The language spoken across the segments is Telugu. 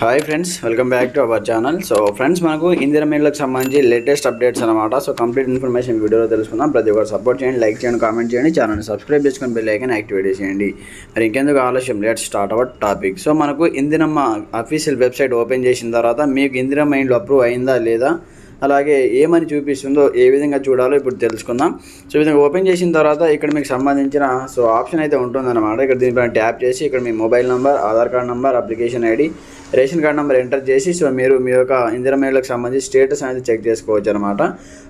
Hi friends welcome back to our channel so friends మనకు ఇందిర మీళ్ళకి సంబంధించి లేటెస్ట్ అప్డేట్స్ అనమాట సో కంప్లీట్ ఇన్ఫర్మేషన్ వీడియోలో తెలుసుకుందాం. ప్రతి ఒక్కరు సపోర్ట్ చేయండి లైక్ చేయండి కామెంట్ చేయండి. ఛానల్ని సబ్స్క్రైబ్ చేసుకొని బెల్ యాక్టివేట్ చేయండి. మరి ఇంకెందుకు ఆలస్యం? Let start our topic so మనకు ఇందిరమ్మ అఫీషియల్ వెబ్సైట్ ఓపెన్ చేసిన తర్వాత మీకు ఇందిరమ్మ ఇండ్లు అప్రూవ్ అయిందా లేదా? అలాగే ఏమని చూపిస్తుందో ఏ విధంగా చూడాలో ఇప్పుడు తెలుసుకుందాం. సో విధంగా ఓపెన్ చేసిన తర్వాత ఇక్కడ మీకు సంబంధించిన సో ఆప్షన్ అయితే ఉంటుందన్నమాట. ఇక్కడ దీనిపైన ట్యాప్ చేసి ఇక్కడ మీ mobile number Aadhaar card number application ID ration card number enter చేసి సో మీరు మీ యొక్క ఇందిరా సంబంధించి స్టేటస్ అనేది చెక్ చేసుకోవచ్చు అనమాట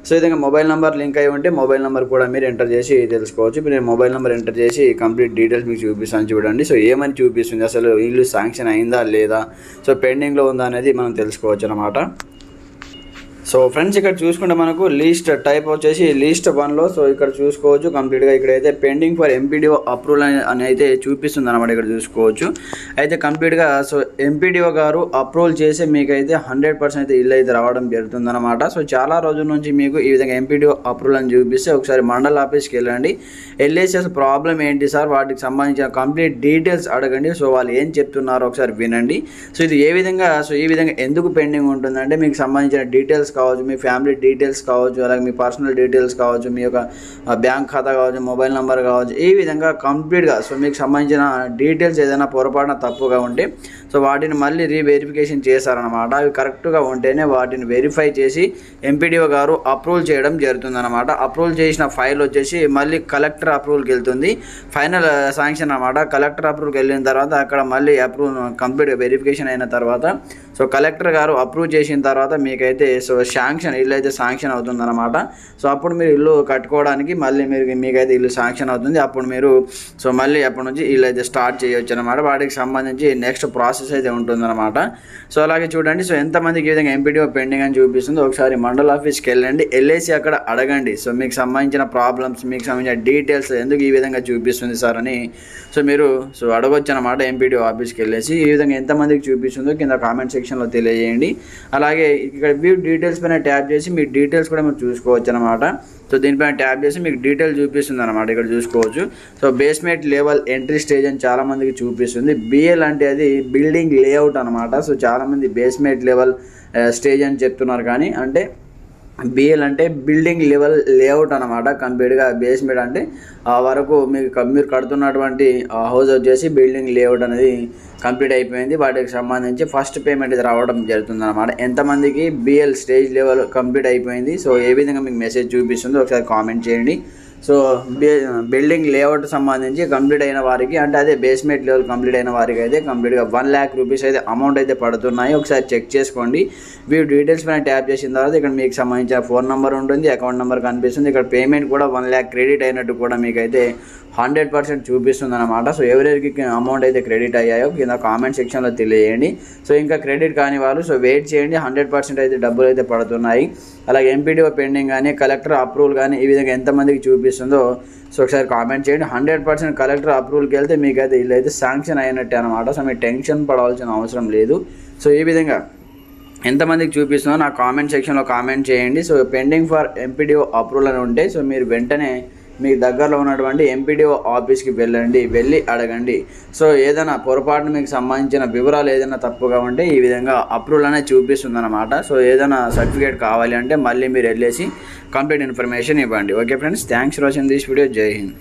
సో ఈ విధంగా మొబైల్ నెంబర్ లింక్ అయి ఉంటే మొబైల్ నెంబర్ కూడా మీరు ఎంటర్ చేసి తెలుసుకోవచ్చు. మీరు మొబైల్ నెంబర్ ఎంటర్ చేసి కంప్లీట్ డీటెయిల్స్ మీకు చూపిస్తాను చూడండి. సో ఏమని చూపిస్తుంది? అసలు ఇల్లు శాంక్షన్ అయిందా లేదా? సో పెండింగ్లో ఉందా అనేది మనం తెలుసుకోవచ్చు అనమాట సో ఫ్రెండ్స్ ఇక్కడ చూసుకుంటే మనకు లీస్ట్ టైప్ వచ్చేసి లీస్ట్ వన్లో సో ఇక్కడ చూసుకోవచ్చు కంప్లీట్గా ఇక్కడైతే పెండింగ్ ఫర్ ఎంపీడీఓ అప్రూవల్ అని అయితే చూపిస్తుంది అనమాట ఇక్కడ చూసుకోవచ్చు. అయితే కంప్లీట్గా సో ఎంపీడీఓ గారు అప్రూవల్ చేసి మీకైతే హండ్రెడ్ పర్సెంట్ అయితే ఇల్లు అయితే రావడం జరుగుతుంది అనమాట సో చాలా రోజుల నుంచి మీకు ఈ విధంగా ఎంపీడీఓ అప్రూవల్ అని చూపిస్తే ఒకసారి మండల ఆఫీస్కి వెళ్ళండి. వెళ్ళేసి అసలు ప్రాబ్లం ఏంటి సార్? వాటికి సంబంధించిన కంప్లీట్ డీటెయిల్స్ అడగండి. సో వాళ్ళు ఏం చెప్తున్నారో ఒకసారి వినండి. సో ఇది ఏ విధంగా సో ఈ విధంగా ఎందుకు పెండింగ్ ఉంటుందంటే మీకు సంబంధించిన డీటెయిల్స్ కావచ్చు మీ ఫ్యామిలీ డీటెయిల్స్ కావచ్చు అలాగే మీ పర్సనల్ డీటెయిల్స్ కావచ్చు మీ యొక్క బ్యాంక్ ఖాతా కావచ్చు మొబైల్ నెంబర్ కావచ్చు ఈ విధంగా కంప్లీట్గా సో మీకు సంబంధించిన డీటెయిల్స్ ఏదైనా పొరపాటున తప్పుగా ఉంటే సో వాటిని మళ్ళీ రీవెరిఫికేషన్ చేశారనమాట అవి కరెక్ట్గా ఉంటేనే వాటిని వెరిఫై చేసి ఎంపీడీఓ గారు అప్రూవల్ చేయడం జరుగుతుందన్నమాట. అప్రూవల్ చేసిన ఫైల్ వచ్చేసి మళ్ళీ కలెక్టర్ అప్రూవల్కి వెళ్తుంది. ఫైనల్ శాంక్షన్ అనమాట కలెక్టర్ అప్రూవల్కి వెళ్ళిన తర్వాత అక్కడ మళ్ళీ అప్రూవ్ కంప్లీట్ వెరిఫికేషన్ అయిన తర్వాత సో కలెక్టర్ గారు అప్రూవ్ చేసిన తర్వాత మీకైతే సో శాంక్షన్ ఇల్లు అయితే శాంక్షన్ అవుతుందన్నమాట. సో అప్పుడు మీరు ఇల్లు కట్టుకోవడానికి మళ్ళీ మీరు మీకైతే ఇల్లు శాంక్షన్ అవుతుంది. అప్పుడు మీరు సో మళ్ళీ అప్పటి నుంచి ఇల్లు అయితే స్టార్ట్ చేయొచ్చు అనమాట వాటికి సంబంధించి నెక్స్ట్ ప్రాసెస్ అయితే ఉంటుందన్నమాట. సో అలాగే చూడండి సో ఎంతమందికి ఈ విధంగా ఎంపీడీఓ పెండింగ్ అని చూపిస్తుంది. ఒకసారి మండల ఆఫీస్కి వెళ్ళండి. వెళ్ళేసి అక్కడ అడగండి. సో మీకు సంబంధించిన ప్రాబ్లమ్స్ మీకు సంబంధించిన డీటెయిల్స్ ఎందుకు ఈ విధంగా చూపిస్తుంది సార్ అని సో మీరు సో అడగొచ్చు అనమాట ఎంపీడీఓ ఆఫీస్కి వెళ్ళేసి. ఈ విధంగా ఎంతమందికి చూపిస్తుందో కింద కామెంట్ సెక్షన్లో తెలియజేయండి. అలాగే ఇక్కడ వ్యూ డీటెయిల్స్ పైన ట్యాప్ చేసి మీ డీటెయిల్స్ కూడా మీరు చూసుకోవచ్చు అనమాట సో దీనిపైన ట్యాప్ చేసి మీకు డీటెయిల్ చూపిస్తుంది అనమాట ఇక్కడ చూసుకోవచ్చు. So basement level entry stage అని చాలామందికి చూపిస్తుంది. బిఎల్ అంటే అది బిల్డింగ్ లేఅవుట్ అనమాట సో చాలామంది బేస్మెంట్ లెవెల్ స్టేజ్ అని చెప్తున్నారు కానీ అంటే బిఎల్ అంటే బిల్డింగ్ లెవెల్ లేఅవుట్ అనమాట కంప్లీట్గా బేస్మెంట్ అంటే ఆ వరకు మీకు మీరు కడుతున్నటువంటి హౌస్ వచ్చేసి బిల్డింగ్ లేఅవుట్ అనేది కంప్లీట్ అయిపోయింది. వాటికి సంబంధించి ఫస్ట్ పేమెంట్ ఇది రావడం జరుగుతుంది అనమాట ఎంతమందికి బిఎల్ స్టేజ్ లెవెల్ కంప్లీట్ అయిపోయింది? సో ఏ విధంగా మీకు మెసేజ్ చూపిస్తుందో ఒకసారి కామెంట్ చేయండి. సో బిల్డింగ్ లేఅవుట్ సంబంధించి కంప్లీట్ అయిన వారికి అంటే అదే బేస్మెంట్ లెవెల్ కంప్లీట్ అయిన వారికి అయితే కంప్లీట్గా వన్ ల్యాక్ రూపీస్ అయితే అమౌంట్ అయితే పడుతున్నాయి. ఒకసారి చెక్ చేసుకోండి. వీటి డీటెయిల్స్ పైన ట్యాప్ చేసిన తర్వాత ఇక్కడ మీకు సంబంధించిన ఫోన్ నెంబర్ ఉంటుంది అకౌంట్ నెంబర్ కనిపిస్తుంది. ఇక్కడ పేమెంట్ కూడా వన్ ల్యాక్ క్రెడిట్ అయినట్టు కూడా మీకైతే హండ్రెడ్ పర్సెంట్ చూపిస్తుంది అనమాట సో ఎవరెవరికి అమౌంట్ అయితే క్రెడిట్ అయ్యాయో కింద కామెంట్ సెక్షన్లో తెలియజేయండి. సో ఇంకా క్రెడిట్ కాని వాళ్ళు సో వెయిట్ చేయండి. హండ్రెడ్ పర్సెంట్ అయితే డబ్బులు అయితే పడుతున్నాయి. అలాగే ఎంపీడీఓ పెండింగ్ కానీ కలెక్టర్ అప్రూవల్ కానీ ఈ విధంగా ఎంతమందికి చూపిస్తుంది సో ఒకసారి కామెంట్ చేయండి. హండ్రెడ్ పర్సెంట్ కలెక్టర్ అప్రూవల్కి వెళ్తే మీకు అయితే వీళ్ళైతే అయితే శాంక్షన్ అయినట్టే అనమాట సో మీరు టెన్షన్ పడవలసిన అవసరం లేదు. సో ఈ విధంగా ఎంతమందికి చూపిస్తుందో నా కామెంట్ సెక్షన్లో కామెంట్ చేయండి. So pending for MPDO approval అని ఉంటే సో మీరు వెంటనే మీ దగ్గరలో ఉన్నటువంటి ఎంపీడీఓ ఆఫీస్కి వెళ్ళండి వెళ్ళి అడగండి. సో ఏదైనా పొరపాటున మీకు సంబంధించిన వివరాలు ఏదైనా తప్పుగా ఉంటే ఈ విధంగా అప్రూవల్ అనేది చూపిస్తుంది అనమాట సో ఏదైనా సర్టిఫికేట్ కావాలి అంటే మళ్ళీ మీరు వెళ్ళేసి కంప్లీట్ ఇన్ఫర్మేషన్ ఇవ్వండి. Okay friends thanks for watching this video. జై హింద్.